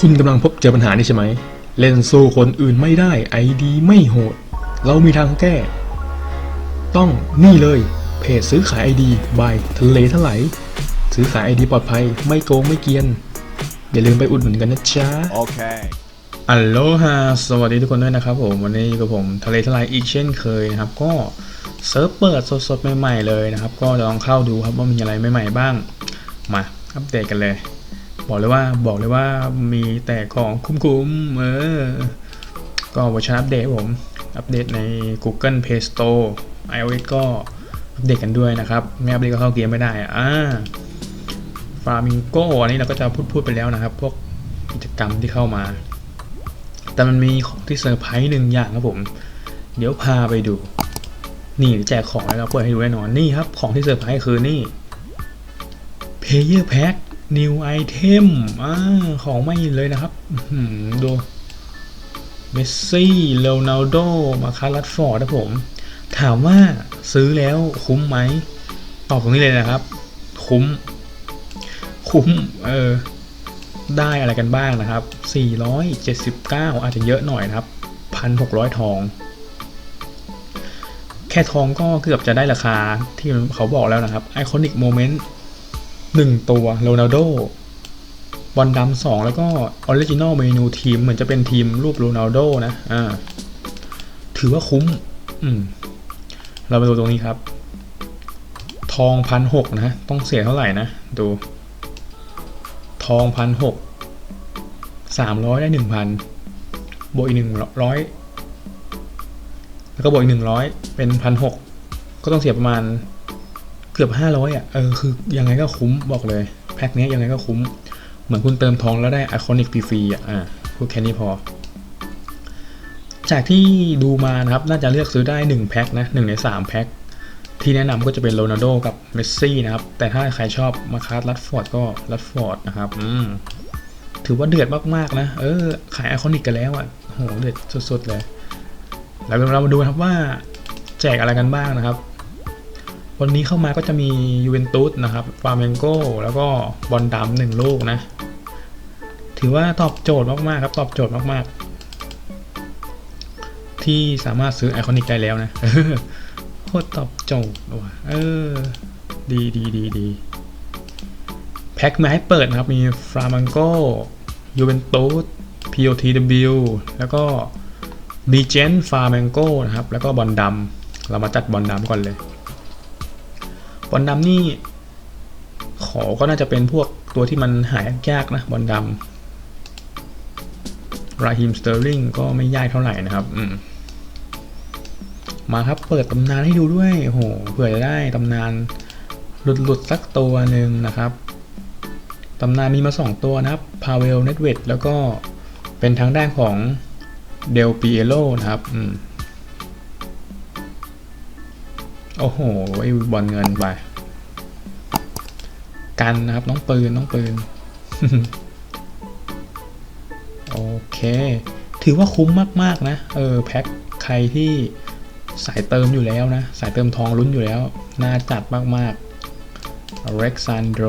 คุณกำลังพบเจอปัญหานี้ใช่ไหม เล่นสู้คนอื่นไม่ได้ไอดีไม่โหด เรามีทางแก้ ต้องนี่เลย เพจซื้อขายไอดีบายทะเลทลายซื้อขายไอดีปลอดภัยไม่โกงไม่เกรียน อย่าลืมไปอุดหนุนกันนะจ๊ะ Okay. อัลโลฮาสวัสดีทุกคนด้วยนะครับผมวันนี้อยู่กับผมทะเลทลายอีกเช่นเคยนะครับ ก็เซิร์ฟเปิดสดๆใหม่ๆเลยนะครับ ก็ลองเข้าดูครับว่ามีอะไรใหม่ๆบ้าง มาอัปเดตกันเลย บอกเลยว่าบอกเลยว่ามีแต่ของคุ้มๆเออ ก็เวอร์ชันอัปเดตผม อัปเดตใน Google Play Store iOS ก็อัปเดตกันด้วยนะครับ ไม่อัปเดตก็เข้าเกมไม่ได้อะอ่าฟาร์มิงโกอันนี้เราก็จะพูดพูดไปแล้วนะครับ พวกกิจกรรมที่เข้ามา แต่มันมีของที่เซอร์ไพรส์หนึ่งอย่างครับผม เดี๋ยวพาไปดู นี่แจกของแล้วเราเปิดให้ดูแน่นอน นี่ครับ ของที่เซอร์ไพรส์คือนี่ Player Pack New Item อ่าของไม่เลยนะครับดูเมสซี่เลโอนาลโดมาคารัสฟอร์ดนะผม ถามว่าซื้อแล้วคุ้มไหม ตอบตรงนี้เลยนะครับ คุ้ม คุ้ม เออ ได้อะไรกันบ้างนะครับ 479 อาจจะเยอะหน่อยนะครับ 1,600 ทอง แค่ทองก็เกือบจะได้ราคาที่เขาบอกแล้วนะครับ Iconic Moment 1ตั 1ตัวโรนัลโดบอลดำสองแล้วก็ออริจินอลเมนูทีมเหมือนจะเป็นทีมรูปโรนัลโดนะอ่าถือว่าคุ้ม อืม เราไปดูตรงนี้ครับ ทองพันหกนะ ต้องเสียเท่าไหร่นะ ดู ทองพันหกสามร้อยได้หนึ่งพันบวกอีกหนึ่งร้อยแล้วก็บวกอีกหนึ่งร้อยเป็นพันหกก็ต้องเสียประมาณ เกือบห้าร้อยอะเออคือยังไงก็คุ้มบอกเลย แพ็คเนี้ยยังไงก็คุ้ม เหมือนคุณเติมทองแล้วได้ไอคอนิกฟรีๆอะอ่าพูดแค่นี้พอ จากที่ดูมานะครับ น่าจะเลือกซื้อได้1แพ็คนะ1ใน3แพ็คที่แนะนำก็จะเป็นโรนัลโดกับเมสซี่นะครับ แต่ถ้าใครชอบมาคาร์ลัดฟอร์ดก็ลัดฟอร์ดนะครับอืมถือว่าเดือดมากๆนะ เออ ขายไอคอนิกกันแล้วอะโหเดือดสุดๆเลย แล้วเรามาดูนะครับว่าแจกอะไรกันบ้างนะครับ วันนี้เข้ามาก็จะมียูเวนตุสนะครับฟาร์เมนโกแล้วก็บอลดำหนึ่งลูกนะ ถือว่าตอบโจทย์มากๆครับ ตอบโจทย์มากๆ ที่สามารถซื้อไอคอนิกได้แล้วนะโคตรตอบโจทย์ว่ะเออ ดีดีดีดีแพ็คมาให้เปิดนะครับ มีฟรามังโกยูเวนตุส POTW แล้วก็ดีเจนฟาร์มงโกนะครับ แล้วก็บอลดำเรามาจัดบอลดำก่อนเลย บอลดำนี่ขอก็น่าจะเป็นพวกตัวที่มันหายากนะบอลดำราฮิมสเตอร์ลิงก็ไม่ยากเท่าไหร่นะครับอืมมาครับเปิดตำนานให้ดูด้วยโอ้โหเผื่อจะได้ตำนานหลุดหลุดสักตัวหนึ่งนะครับตำนานมีมาสองตัวนะครับพาเวลเน็ตเวดแล้วก็เป็นทางด้านของเดลปีเอโลนะครับ โอ้โหไอ้บอลเงินไป กันนะครับ น้องปืน น้องปืน โอเค ถือว่าคุ้มมาก ๆ นะ เออ แพ็คใครที่สายเติมอยู่แล้วนะ สายเติมทองลุ้นอยู่แล้ว น่าจัดมากๆอเล็กซานโดร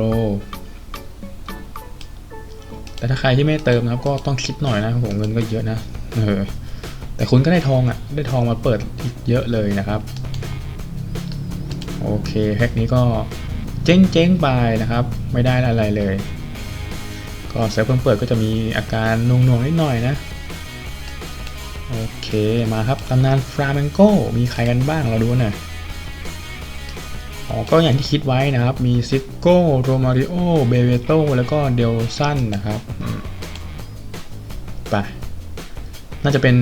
แต่ถ้าใครที่ไม่เติมนะครับ ก็ต้องคิดหน่อยนะผมเงินก็เยอะนะ เออ แต่คุณก็ได้ทองอะ่ะ ได้ทองมาเปิดอีกเยอะเลยนะครับ โอเคแพ็คนี้ก็เจ๊งเจ๊งๆไปนะครับ ไม่ได้อะไรเลย ก็เซิร์ฟเพิ่งเปิดก็จะมีอาการนงๆนิดหน่อยนะ โอเคมาครับตำนานฟราเมนโกมีใครกันบ้างเราดูหน่อยอ๋อก็อย่างที่คิดไว้นะครับ มีซิโก้โรมาริโอเบเวโตแล้วก็เดลซันนะครับไปน่าจะเป็น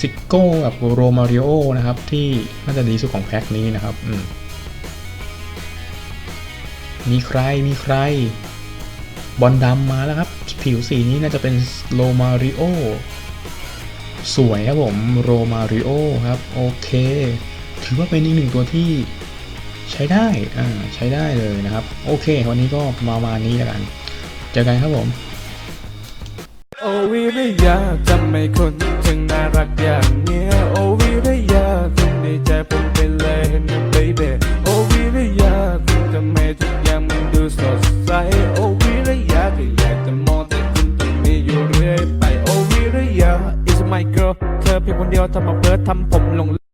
ซิโก้กับโรมาริโอนะครับ ที่น่าจะดีสุดของแพ็คนี้นะครับ อืม มีใครมีใคร บอลดำมาแล้วครับ ผิวสีนี้น่าจะเป็นโรมาริโอสวยครับผมโรมาริโอครับ โอเค ถือว่าเป็นอีกหนึ่งตัวที่ใช้ได้ อ่า ใช้ได้เลยนะครับ โอเค วันนี้ก็ประมานี้แล้วกัน เจอกันครับผม โอวิริยาทำไมคนจึงน่ารักอย่างเนี้ยโอว โอวิริยะก็อยากจะมองแต่คุณต้อยู่เรื่อยไปโอวิริยะ is my girl เธอเพียงคนเดียวทำมาเพิร์ทำผมหลง